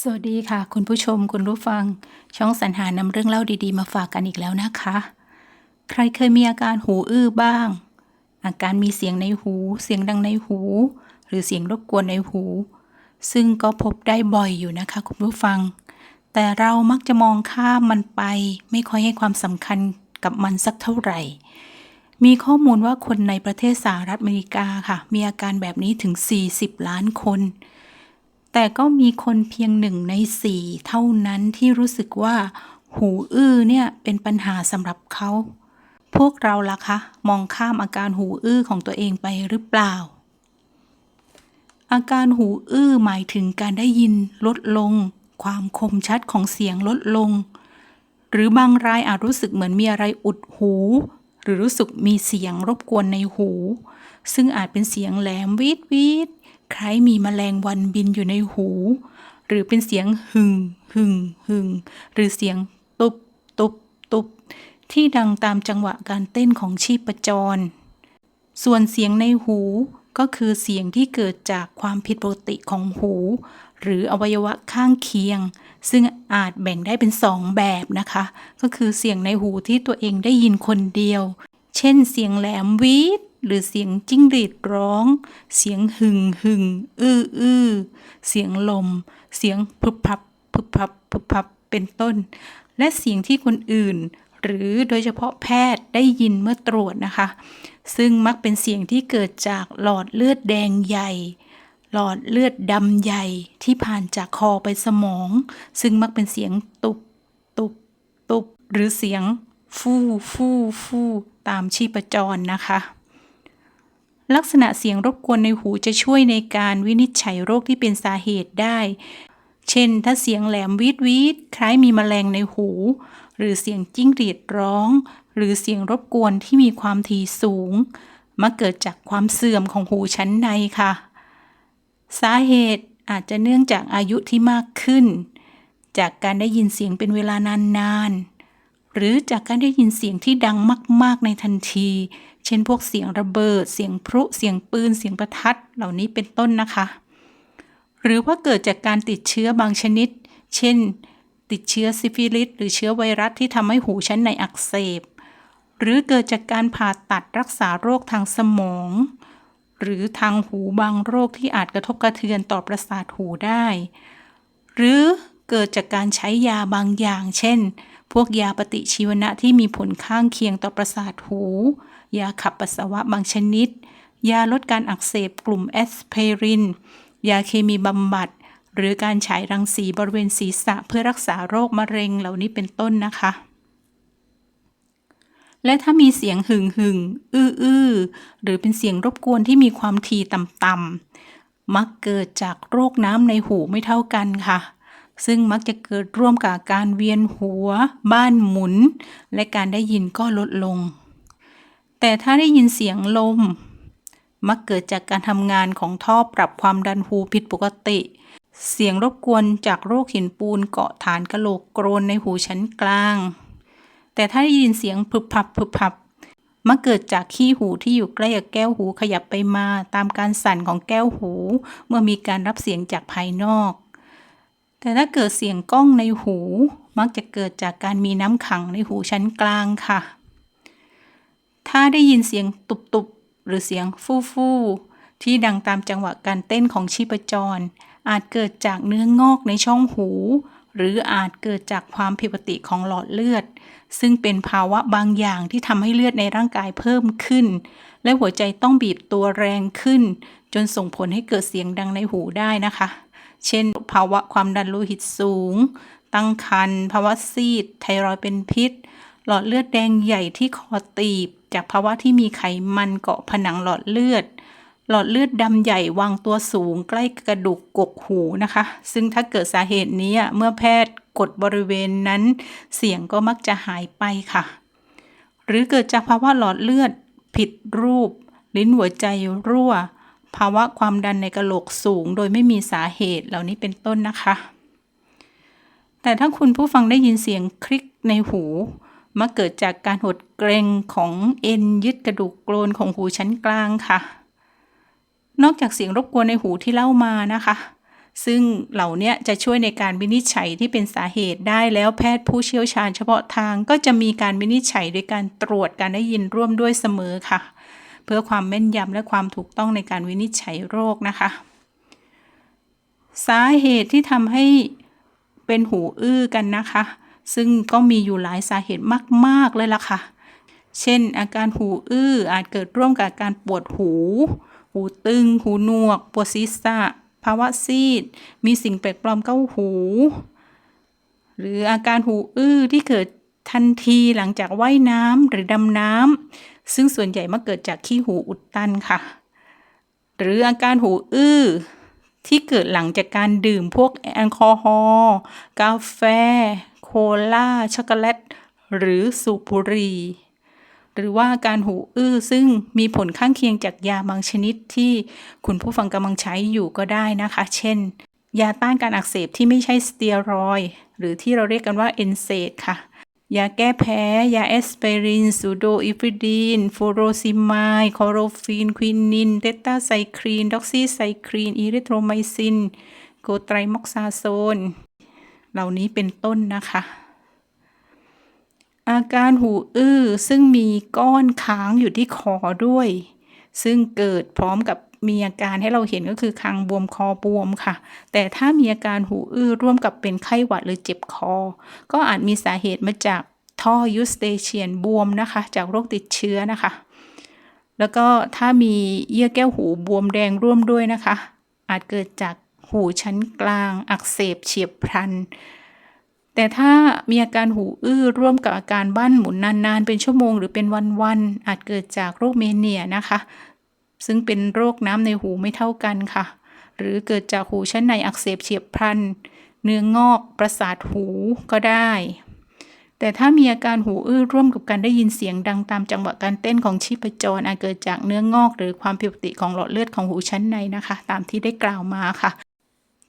สวัสดีค่ะ คุณผู้ชมคุณผู้ฟัง ช่องสรรหานำเรื่องเล่าดีๆ มาฝากกันอีกแล้วนะคะ ใครเคยมีอาการหูอื้อบ้าง อาการมีเสียงในหู เสียงดังในหู หรือเสียงรบกวนในหู ซึ่งก็พบได้บ่อยอยู่นะคะ คุณผู้ฟัง แต่เรามักจะมองข้ามมันไป ไม่ค่อยให้ความสำคัญกับมันสักเท่าไหร่ มีข้อมูลว่าคนในประเทศสหรัฐอเมริกาค่ะ มีอาการแบบนี้ถึง 40 ล้านคน แต่ก็มีคนเพียงหนึ่งในสี่เท่านั้นที่รู้สึกว่า หูอื้อเนี่ยเป็นปัญหาสำหรับเขา พวกเราล่ะคะ มองข้ามอาการหูอื้อของตัวเองไปหรือเปล่า อาการหูอื้อหมายถึงการได้ยินลดลง ความคมชัดของเสียงลดลง หรือบางรายอาจรู้สึกเหมือนมีอะไรอุดหู หรือรู้สึกมีเสียงรบกวนในหู ซึ่งอาจเป็นเสียงแหลมวีดวีดคล้ายมีแมลงวันบินอยู่ในหู หรือเป็นเสียงหึ่งหึ่งหึ่งหรือเสียงตุบตุบตุบที่ดังตามจังหวะการเต้นของชีพจร ส่วนเสียงในหูก็คือเสียงที่เกิดจากความผิดปกติของหูหรืออวัยวะข้างเคียง ซึ่งอาจแบ่งได้เป็นสองแบบนะคะ ก็คือเสียงในหูที่ตัวเองได้ยินคนเดียว เช่น เสียงแหลมวีดหรือเสียงจิ้งหรีดร้อง เสียงหึ่งหึ่งอื้ออื้อเสียงลม เสียงพึบพับพึบพับพึบพับเป็นต้น และเสียงที่คนอื่น หรือโดยเฉพาะแพทย์ได้ยินเมื่อตรวจนะคะ ซึ่งมักเป็นเสียงที่เกิดจากหลอดเลือดแดงใหญ่ หลอดเลือดดำใหญ่ที่ผ่านจากคอไปสมอง ซึ่งมักเป็นเสียงตุบตุบตุบหรือเสียงฟู่ฟู่ฟู่ตามชีพจรนะคะ ลักษณะเสียงรบกวนในหูจะช่วยในการวินิจฉัยโรคที่เป็นสาเหตุได้ เช่น ถ้าเสียงแหลมวีดวีดคล้ายมีแมลงในหู หรือเสียงจิ้งหรีดร้อง หรือเสียงรบกวนที่มีความถี่สูงมักเกิดจากความเสื่อมของหูชั้นในค่ะ สาเหตุอาจจะเนื่องจากอายุที่มากขึ้น จากการได้ยินเสียงเป็นเวลานานๆ หรือจากการได้ยินเสียงที่ดังมากๆในทันที เช่นพวกเสียงระเบิด เสียงพลุ เสียงปืน เสียงประทัด เหล่านี้เป็นต้นนะคะ หรือว่าเกิดจากการติดเชื้อบางชนิด เช่น ติดเชื้อซิฟิลิสหรือเชื้อไวรัสที่ทำให้หูชั้นในอักเสบ หรือเกิดจากการผ่าตัดรักษาโรคทางสมอง หรือทางหูบางโรคที่อาจกระทบกระเทือนต่อประสาทหูได้ หรือเกิดจากการใช้ยาบางอย่าง เช่น พวกยาปฏิชีวนะที่มีผลข้างเคียงต่อประสาทหู ยาขับปัสสาวะบางชนิด ยาลดการอักเสบกลุ่มแอสไพริน ยาเคมีบำบัด หรือการฉายรังสีบริเวณศีรษะเพื่อรักษาโรคมะเร็งเหล่านี้เป็นต้นนะคะ และถ้ามีเสียงหึ่งหึ่งอื้ออื้อหรือเป็นเสียงรบกวนที่มีความถี่ต่ำๆมักเกิดจากโรคน้ำในหูไม่เท่ากันค่ะ ซึ่งมักจะเกิดร่วมกับการเวียนหัว บ้านหมุน และการได้ยินก็ลดลง แต่ถ้าได้ยินเสียงลม มักเกิดจากการทำงานของท่อปรับความดันหูผิดปกติ เสียงรบกวนจากโรคหินปูนเกาะฐานกะโหลกโกรนในหูชั้นกลาง แต่ถ้าได้ยินเสียงพึบพับพึบพับมักเกิดจากขี้หูที่อยู่ใกล้กับแก้วหูขยับไปมาตามการสั่นของแก้วหู เมื่อมีการรับเสียงจากภายนอก แต่ถ้าเกิดเสียงก้องในหู มักจะเกิดจากการมีน้ำขังในหูชั้นกลางค่ะ ถ้าได้ยินเสียงตุบๆหรือเสียงฟู่ฟู่ที่ดังตามจังหวะการเต้นของชีพจร อาจเกิดจากเนื้องอกในช่องหู หรืออาจเกิดจากความผิดปกติของหลอดเลือด ซึ่งเป็นภาวะบางอย่างที่ทำให้เลือดในร่างกายเพิ่มขึ้น และหัวใจต้องบีบตัวแรงขึ้น จนส่งผลให้เกิดเสียงดังในหูได้นะคะ เช่น ภาวะความดันโลหิตสูง ตั้งครรภ์ภาวะซีด ไทรอยด์เป็นพิษ หลอดเลือดแดงใหญ่ที่คอตีบ จากภาวะที่มีไขมันเกาะผนังหลอดเลือด หลอดเลือดดำใหญ่วางตัวสูงใกล้กระดูกกกหูนะคะ ซึ่งถ้าเกิดสาเหตุนี้เมื่อแพทย์กดบริเวณนั้น เสียงก็มักจะหายไปค่ะ หรือเกิดจากภาวะหลอดเลือดผิดรูป ลิ้นหัวใจรั่ว ภาวะความดันในกระโหลกสูง โดยไม่มีสาเหตุเหล่านี้เป็นต้นนะคะ แต่ถ้าคุณผู้ฟังได้ยินเสียงคลิกในหูมักเกิดจากการหดเกรงของเอ็นยึดกระดูกโกรนของหูชั้นกลางค่ะ นอกจากเสียงรบกวนในหูที่เล่ามานะคะ ซึ่งเหล่านี้จะช่วยในการวินิจฉัยที่เป็นสาเหตุได้แล้วแพทย์ผู้เชี่ยวชาญเฉพาะทางก็จะมีการวินิจฉัยโดยการตรวจการได้ยินร่วมด้วยเสมอค่ะ เพื่อความแม่นยำและความถูกต้องในการวินิจฉัยโรคนะคะ สาเหตุที่ทำให้เป็นหูอื้อกันนะคะ ซึ่งก็มีอยู่หลายสาเหตุมาก ๆ เลยล่ะค่ะ เช่น อาการหูอื้ออาจเกิดร่วมกับการปวดหู หูตึง หูหนวก ปวดศีรษะ ภาวะซีด มีสิ่งแปลกปลอมเข้าหู หรืออาการหูอื้อที่เกิดทันทีหลังจากว่ายน้ำหรือดำน้ำซึ่งส่วนใหญ่มักเกิดจากขี้หูอุดตันค่ะ หรืออาการหูอื้อที่เกิดหลังจากการดื่มพวกแอลกอฮอล์กาแฟ โคลาช็อกโกแลต หรือสูบบุหรี่ หรือว่าการหูอื้อซึ่งมีผลข้างเคียงจากยาบางชนิดที่คุณผู้ฟังกำลังใช้อยู่ก็ได้นะคะ เช่น ยาต้านการอักเสบที่ไม่ใช่สเตียรอยหรือที่เราเรียกกันว่าเอนเซดค่ะ ยาแก้แพ้ ยาแอสไพริน ซูโดอิฟริดีนฟูโรซิมายคอโรฟีน ควินิน เตตาไซคลีน ด็อกซีไซคลีน อิริโทรไมซิน โกไตรม็อกซาโซน เหล่านี้เป็นต้นนะคะ อาการหูอื้อซึ่งมีก้อนค้างอยู่ที่คอด้วย ซึ่งเกิดพร้อมกับมีอาการให้เราเห็นก็คือคางบวมคอบวมค่ะ แต่ถ้ามีอาการหูอื้อร่วมกับเป็นไข้หวัดหรือเจ็บคอ ก็อาจมีสาเหตุมาจากท่อยูสเตเชียนบวมนะคะ จากโรคติดเชื้อนะคะ แล้วก็ถ้ามีเยื่อแก้วหูบวมแดงร่วมด้วยนะคะ อาจเกิดจากหูชั้นกลาง อักเสบเฉียบพลัน แต่ถ้ามีอาการหูอื้อร่วมกับอาการบ้านหมุนนานๆ เป็นชั่วโมงหรือเป็นวันๆ อาจเกิดจากโรคเมเนียนะคะ ซึ่งเป็นโรคน้ำในหูไม่เท่ากันค่ะ หรือเกิดจากหูชั้นในอักเสบเฉียบพลัน เนื้องอกประสาทหูก็ได้ แต่ถ้ามีอาการหูอื้อร่วมกับการได้ยินเสียงดังตามจังหวะการเต้นของชีพจร อาจเกิดจากเนื้องอก หรือความผิดปกติของหลอดเลือดของหูชั้นในนะคะ ตามที่ได้กล่าวมาค่ะ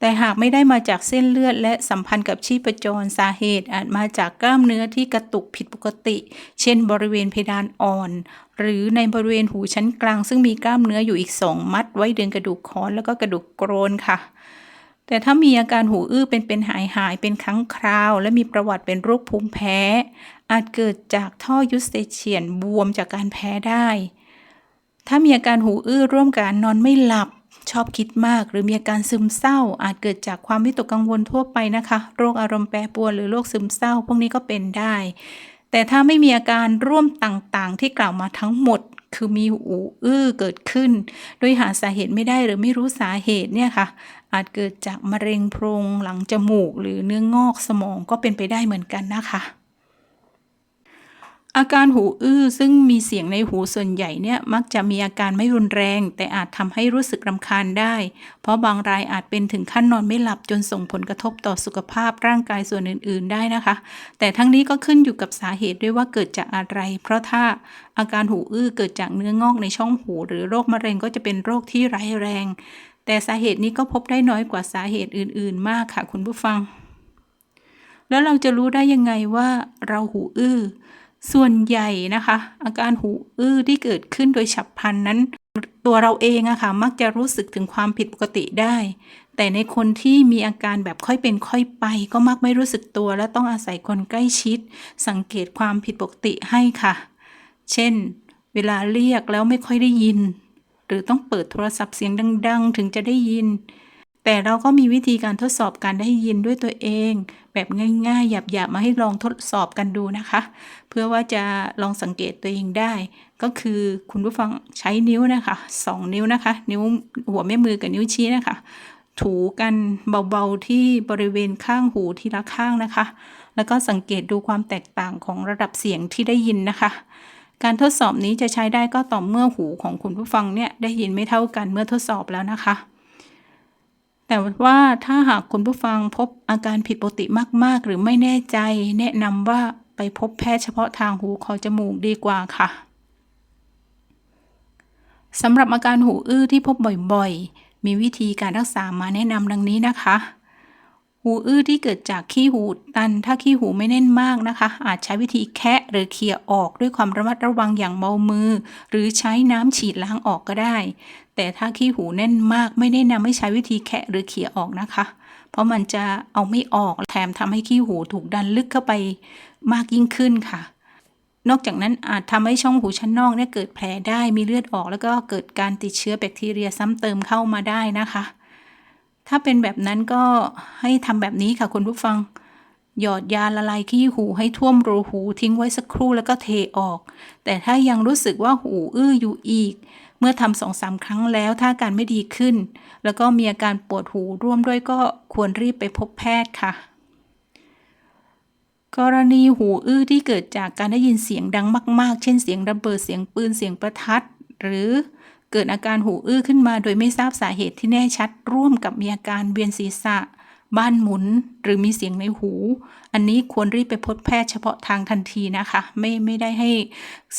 แต่หากไม่ได้มาจากเส้นเลือดและสัมพันธ์กับชีพจรสาเหตุอาจมาจากกล้ามเนื้อที่กระตุกผิดปกติ เช่นบริเวณเพดานอ่อน หรือในบริเวณหูชั้นกลาง ซึ่งมีกล้ามเนื้ออยู่อีกสองมัด ไว้ดึงกระดูกคอนแล้วก็กระดูกโกรนค่ะ แต่ถ้ามีอาการหูอื้อเป็นเป็นหายหายเป็นครั้งคราว และมีประวัติเป็นโรคภูมิแพ้ อาจเกิดจากท่อยูสเตเชียนบวมจากการแพ้ได้ ถ้ามีอาการหูอื้อร่วมกับนอนไม่หลับ ชอบคิดมาก หรือมีอาการซึมเศร้า อาจเกิดจากความวิตกกังวลทั่วไปนะคะ โรคอารมณ์แปรปรวนหรือโรคซึมเศร้า พวกนี้ก็เป็นได้ แต่ถ้าไม่มีอาการร่วมต่างๆ ที่กล่าวมาทั้งหมดคือมีหูอื้อเกิดขึ้น โดยหาสาเหตุไม่ได้หรือไม่รู้สาเหตุเนี่ยค่ะ อาจเกิดจากมะเร็งโพรงหลังจมูก หรือเนื้องอกสมองก็เป็นไปได้เหมือนกันนะคะ อาการหูอื้อซึ่งมีเสียงในหูส่วนใหญ่เนี่ยมักจะมีอาการไม่รุนแรง แต่อาจทำให้รู้สึกรำคาญได้ เพราะบางรายอาจเป็นถึงขั้นนอนไม่หลับจนส่งผลกระทบต่อสุขภาพร่างกายส่วนอื่น ๆ ได้นะคะ แต่ทั้งนี้ก็ขึ้นอยู่กับสาเหตุด้วยว่าเกิดจากอะไร เพราะถ้าอาการหูอื้อเกิดจากเนื้องอกในช่องหู หรือโรคมะเร็งก็จะเป็นโรคที่ร้ายแรง แต่สาเหตุนี้ก็พบได้น้อยกว่าสาเหตุอื่น ๆ มากค่ะ คุณผู้ฟัง แล้วเราจะรู้ได้ยังไงว่าเราหูอื้อ ส่วนใหญ่นะคะ อาการหูอื้อที่เกิดขึ้นโดยฉับพลันนั้น ตัวเราเองอะค่ะมักจะรู้สึกถึงความผิดปกติได้ แต่ในคนที่มีอาการแบบค่อยเป็นค่อยไป ก็มักไม่รู้สึกตัวและต้องอาศัยคนใกล้ชิด สังเกตความผิดปกติให้ค่ะ เช่น เวลาเรียกแล้วไม่ค่อยได้ยิน หรือต้องเปิดโทรศัพท์เสียงดัง ๆ ถึงจะได้ยิน แต่เราก็มีวิธีการทดสอบการได้ยินด้วยตัวเอง แบบง่ายๆ หยาบๆ มาให้ลองทดสอบกันดูนะคะ เพื่อว่าจะลองสังเกตตัวเองได้ ก็คือคุณผู้ฟังใช้นิ้วนะคะสองนิ้วนะคะ นิ้วหัวแม่มือกับนิ้วชี้นะคะ ถูกันเบาๆที่บริเวณข้างหูทีละข้างนะคะ แล้วก็สังเกตดูความแตกต่างของระดับเสียงที่ได้ยินนะคะการทดสอบนี้จะใช้ได้ก็ต่อเมื่อหูของคุณผู้ฟังเนี่ยได้ยินไม่เท่ากันเมื่อทดสอบแล้วนะคะ แต่ว่าถ้าหากคุณผู้ฟังพบอาการผิดปกติมากๆ หรือไม่แน่ใจ แนะนำว่าไปพบแพทย์เฉพาะทางหูคอจมูกดีกว่าค่ะสำหรับอาการหูอื้อที่พบบ่อยๆ มีวิธีการรักษามาแนะนำดังนี้นะคะ หูอื้อที่เกิดจากขี้หูตัน ถ้าขี้หูไม่แน่นมากนะคะ อาจใช้วิธีแคะหรือเขี่ยออกด้วยความระมัดระวังอย่างเบามือ หรือใช้น้ำฉีดล้างออกก็ได้ แต่ถ้าขี้หูแน่นมากไม่แนะนำให้ใช้วิธีแคะหรือเขี่ยออกนะคะ เพราะมันจะเอาไม่ออกแถมทำให้ขี้หูถูกดันลึกเข้าไปมากยิ่งขึ้นค่ะนอกจากนั้นอาจทำให้ช่องหูชั้นนอกเนี่ยเกิดแผลได้มีเลือดออก แล้วก็เกิดการติดเชื้อแบคทีเรียซ้ำเติมเข้ามาได้นะคะ ถ้าเป็นแบบนั้นก็ให้ทำแบบนี้ค่ะคุณผู้ฟัง หยอดยาละลายขี้หูให้ท่วมรูหูทิ้งไว้สักครู่แล้วก็เทออก แต่ถ้ายังรู้สึกว่าหูอื้ออยู่อีก เมื่อทำสองสามครั้งแล้วถ้าอาการไม่ดีขึ้น แล้วก็มีอาการปวดหูร่วมด้วยก็ควรรีบไปพบแพทย์ค่ะกรณีหูอื้อที่เกิดจากการได้ยินเสียงดังมาก ๆ เช่นเสียงระเบิด เสียงปืน เสียงประทัด หรือ เกิดอาการหูอื้อขึ้นมาโดยไม่ทราบสาเหตุที่แน่ชัด ร่วมกับมีอาการเวียนศีรษะ บ้านหมุนหรือมีเสียงในหู อันนี้ควรรีบไปพบแพทย์เฉพาะทางทันทีนะคะ ไม่ไม่ได้ให้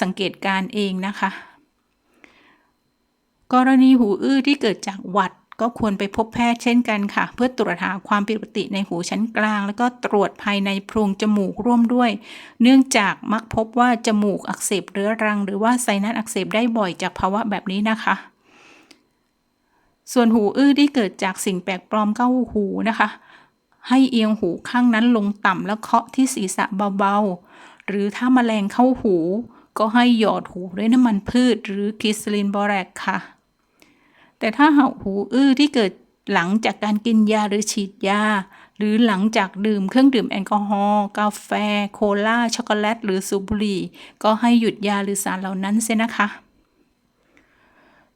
สังเกตการเองนะคะ กรณีหูอื้อที่เกิดจากหวัด ก็ควรไปพบแพทย์เช่นกันค่ะ เพื่อตรวจหาความผิดปกติในหูชั้นกลาง แล้วก็ตรวจภายในโพรงจมูกร่วมด้วย เนื่องจากมักพบว่าจมูกอักเสบเรื้อรัง หรือว่าไซนัสอักเสบได้บ่อยจากภาวะแบบนี้นะคะส่วนหูอื้อที่เกิดจากสิ่งแปลกปลอมเข้าหูนะคะ ให้เอียงหูข้างนั้นลงต่ำแล้วเคาะที่ศีรษะเบาๆ หรือถ้ามาแมลงเข้าหู ก็ให้หยอดหูด้วยน้ำมันพืช หรือกิสลินบอแรกค่ะ แต่ถ้าหาหูอื้อที่เกิดหลังจากการกินยาหรือฉีดยา หรือหลังจากดื่มเครื่องดื่มแอลกอฮอล์กาแฟ โคลาช็อกโกแลต หรือสูบบุหรี่ ก็ให้หยุดยาหรือสารเหล่านั้นเสียนะคะ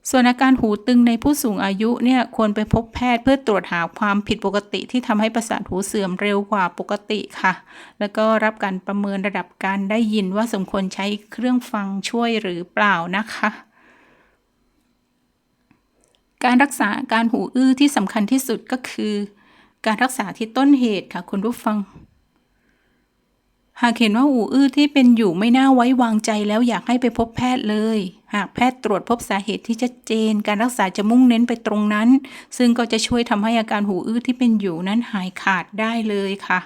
ส่วนอาการหูตึงในผู้สูงอายุเนี่ยควรไปพบแพทย์เพื่อตรวจหาความผิดปกติที่ทำให้ประสาทหูเสื่อมเร็วกว่าปกติค่ะ แล้วก็รับการประเมินระดับการได้ยินว่าสมควรใช้เครื่องฟังช่วยหรือเปล่านะคะ การรักษาการหูอื้อที่สำคัญที่สุดก็คือ การรักษาที่ต้นเหตุค่ะคุณผู้ฟัง หากเห็นว่าหูอื้อที่เป็นอยู่ไม่น่าไว้วางใจแล้วอยากให้ไปพบแพทย์เลย หากแพทย์ตรวจพบสาเหตุที่ชัดเจน การรักษาจะมุ่งเน้นไปตรงนั้น ซึ่งก็จะช่วยทำให้อาการหูอื้อที่เป็นอยู่นั้นหายขาดได้เลยค่ะ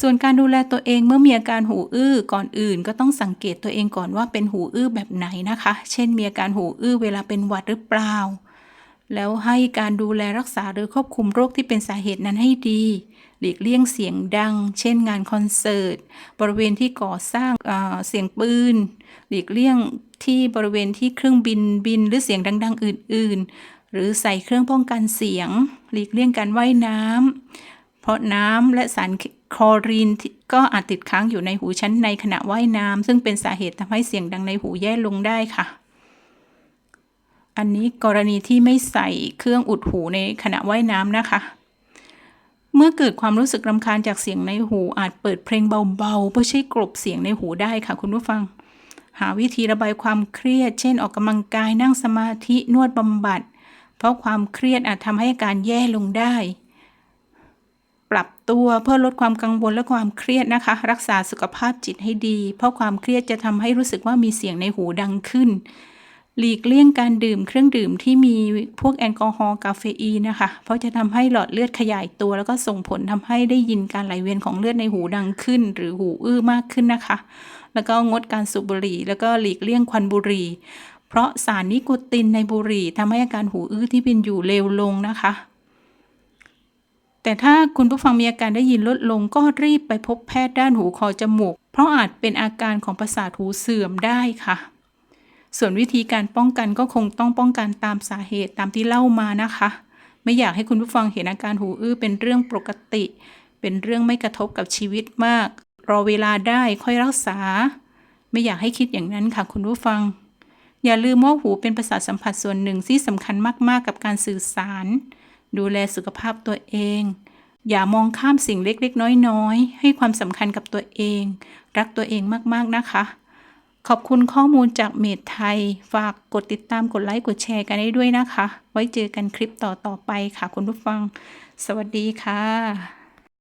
ส่วนการดูแลตัวเองเมื่อมีอาการหูอื้อก่อนอื่น ก็ต้องสังเกตตัวเองก่อนว่าเป็นหูอื้อแบบไหนนะคะ เช่น มีอาการหูอื้อเวลาเป็นหวัดหรือเปล่า แล้วให้การดูแลรักษาหรือควบคุมโรคที่เป็นสาเหตุนั้นให้ดี หลีกเลี่ยงเสียงดัง เช่น งานคอนเสิร์ต บริเวณที่ก่อสร้างเสียงปืน หลีกเลี่ยงที่บริเวณที่เครื่องบินบินหรือเสียงดัง ๆ อื่น ๆ หรือใส่เครื่องป้องกันเสียง หลีกเลี่ยงการว่ายน้ำ เพราะน้ำและสารคลอรีนก็อาจติดค้างอยู่ในหูชั้นในขณะว่ายน้ำซึ่งเป็นสาเหตุทำให้เสียงดังในหูแย่ลงได้ค่ะ อันนี้กรณีที่ไม่ใส่เครื่องอุดหูในขณะว่ายน้ำนะคะ เมื่อเกิดความรู้สึกรำคาญจากเสียงในหูอาจเปิดเพลงเบาๆเพื่อช่วยกลบเสียงในหูได้ค่ะ คุณผู้ฟัง หาวิธีระบายความเครียด เช่น ออกกำลังกายนั่งสมาธินวดบำบัด เพราะความเครียดอาจทำให้อาการแย่ลงได้ ตัวเพื่อลดความกังวลและความเครียดนะคะ รักษาสุขภาพจิตให้ดี เพราะความเครียดจะทำให้รู้สึกว่ามีเสียงในหูดังขึ้น หลีกเลี่ยงการดื่มเครื่องดื่มที่มีพวกแอลกอฮอล์กาเฟอีนนะคะ เพราะจะทำให้หลอดเลือดขยายตัว แล้วก็ส่งผลทำให้ได้ยินการไหลเวียนของเลือดในหูดังขึ้น หรือหูอื้อมากขึ้นนะคะ แล้วก็งดการสูบบุหรี่ แล้วก็หลีกเลี่ยงควันบุหรี่ เพราะสารนิโคตินในบุหรี่ทำให้อาการหูอื้อที่เป็นอยู่เลวลงนะคะ แต่ถ้าคุณผู้ฟังมีอาการได้ยินลดลงก็รีบไปพบแพทย์ด้านหูคอจมูก เพราะอาจเป็นอาการของประสาทหูเสื่อมได้ค่ะ ส่วนวิธีการป้องกันก็คงต้องป้องกันตามสาเหตุตามที่เล่ามานะคะ ไม่อยากให้คุณผู้ฟังเห็นอาการหูอื้อเป็นเรื่องปกติ เป็นเรื่องไม่กระทบกับชีวิตมาก รอเวลาได้ค่อยรักษา ไม่อยากให้คิดอย่างนั้นค่ะคุณผู้ฟัง อย่าลืมว่าหูเป็นประสาทสัมผัสส่วนหนึ่งที่สำคัญมากๆกับการสื่อสาร ดูแลสุขภาพตัวเอง อย่ามองข้ามสิ่งเล็กๆ น้อยๆ ให้ความสำคัญกับตัวเอง รักตัวเองมากๆนะคะ ขอบคุณข้อมูลจากเมดไทย ฝากกดติดตามกดไลค์กดแชร์กันได้ด้วยนะคะ ไว้เจอกันคลิปต่อๆไปค่ะคุณผู้ฟัง สวัสดีค่ะ